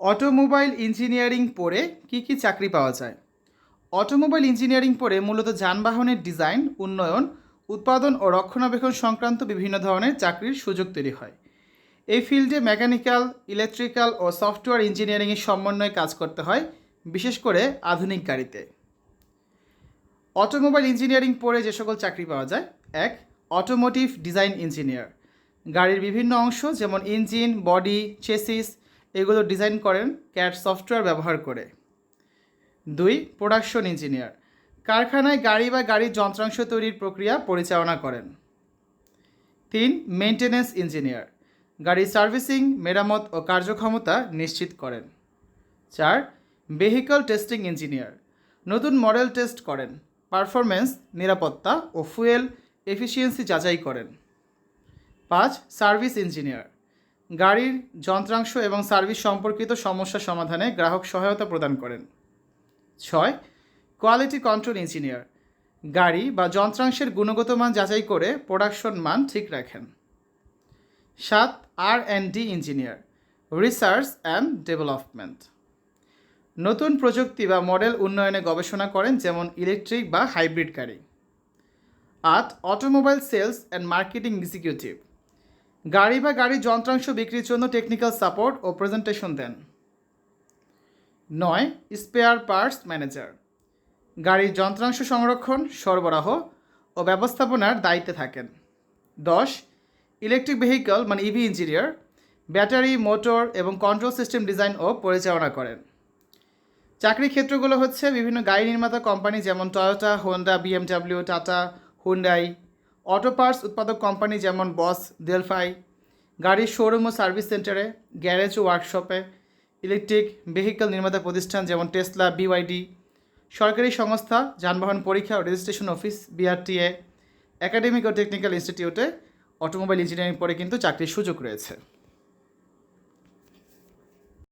Automobile engineering পড়ে কি কি চাকরি পাওয়া যায়? অটোমোবাইল ইঞ্জিনিয়ারিং পড়ে মূলত যানবাহনের ডিজাইন, উন্নয়ন, উৎপাদন ও রক্ষণাবেক্ষণ সংক্রান্ত বিভিন্ন ধরনের চাকরির সুযোগ তৈরি হয়। এই ফিল্ডে মেকানিক্যাল, ইলেকট্রিক্যাল ও সফটওয়্যার ইঞ্জিনিয়ারিংয়ের সমন্বয়ে কাজ করতে হয়, বিশেষ করে আধুনিক গাড়িতে অটোমোবাইল ইঞ্জিনিয়ারিং পড়ে যে সকল চাকরি পাওয়া যায়, এক অটোমোটিভ ডিজাইন ইঞ্জিনিয়ার গাড়ির বিভিন্ন অংশ যেমন ইঞ্জিন, বডি চেসিস এগুলো ডিজাইন করেন ক্যাট সফটওয়্যার ব্যবহার করে। দুই, প্রোডাকশন ইঞ্জিনিয়ার। কারখানায় গাড়ি বা গাড়ির যন্ত্রাংশ তৈরির প্রক্রিয়া পরিচালনা করেন। তিন মেনটেন্যান্স ইঞ্জিনিয়ার। গাড়ির সার্ভিসিং, মেরামত ও কার্যক্ষমতা নিশ্চিত করেন। চার, ভেহিকল টেস্টিং ইঞ্জিনিয়ার। নতুন মডেল টেস্ট করেন। পারফরমেন্স নিরাপত্তা ও ফুয়েল এফিসিয়েন্সি যাচাই করেন। পাঁচ, সার্ভিস ইঞ্জিনিয়ার। গাড়ির যন্ত্রাংশ এবং সার্ভিস সম্পর্কিত সমস্যা সমাধানে গ্রাহক সহায়তা প্রদান করেন। ছয়, কোয়ালিটি কন্ট্রোল ইঞ্জিনিয়ার। গাড়ি বা যন্ত্রাংশের গুণগত মান যাচাই করে প্রোডাকশন মান ঠিক রাখেন। সাত R and D engineer, research and development. নতুন প্রযুক্তি বা মডেল উন্নয়নে গবেষণা করেন যেমন ইলেকট্রিক বা হাইব্রিড গাড়ি। আট, automobile sales and marketing executive. গাড়ি বা গাড়ির যন্ত্রাংশ বিক্রির জন্য টেকনিক্যাল সাপোর্ট ও প্রেজেন্টেশন দেন। নয় স্পেয়ার পার্টস ম্যানেজার গাড়ির যন্ত্রাংশ সংরক্ষণ, সরবরাহ ও ব্যবস্থাপনার দায়িত্বে থাকেন। দশ ইলেকট্রিক ভেহিকল মানে ইভি ইঞ্জিনিয়ার ব্যাটারি মোটর এবং কন্ট্রোল সিস্টেম ডিজাইন ও পরিচালনা করেন। চাকরি ক্ষেত্রগুলো হচ্ছে বিভিন্ন গাড়ি নির্মাতা কোম্পানি যেমন Toyota Honda BMW Tata Hyundai auto parts উৎপাদক কোম্পানি যেমন বস দেলফাই গাড়ির শোরুম ও সার্ভিস সেন্টারে, গ্যারেজ ও ওয়ার্কশপে, ইলেকট্রিক ভেহিক্যাল নির্মাতা প্রতিষ্ঠান যেমন টেসলা, বিওয়াইডি, সরকারি সংস্থা, যানবাহন পরীক্ষা ও রেজিস্ট্রেশন অফিস, বিআরটিএ, একাডেমিক ও টেকনিক্যাল ইনস্টিটিউটে অটোমোবাইল ইঞ্জিনিয়ারিং পড়ে কিন্তু চাকরির সুযোগ রয়েছে।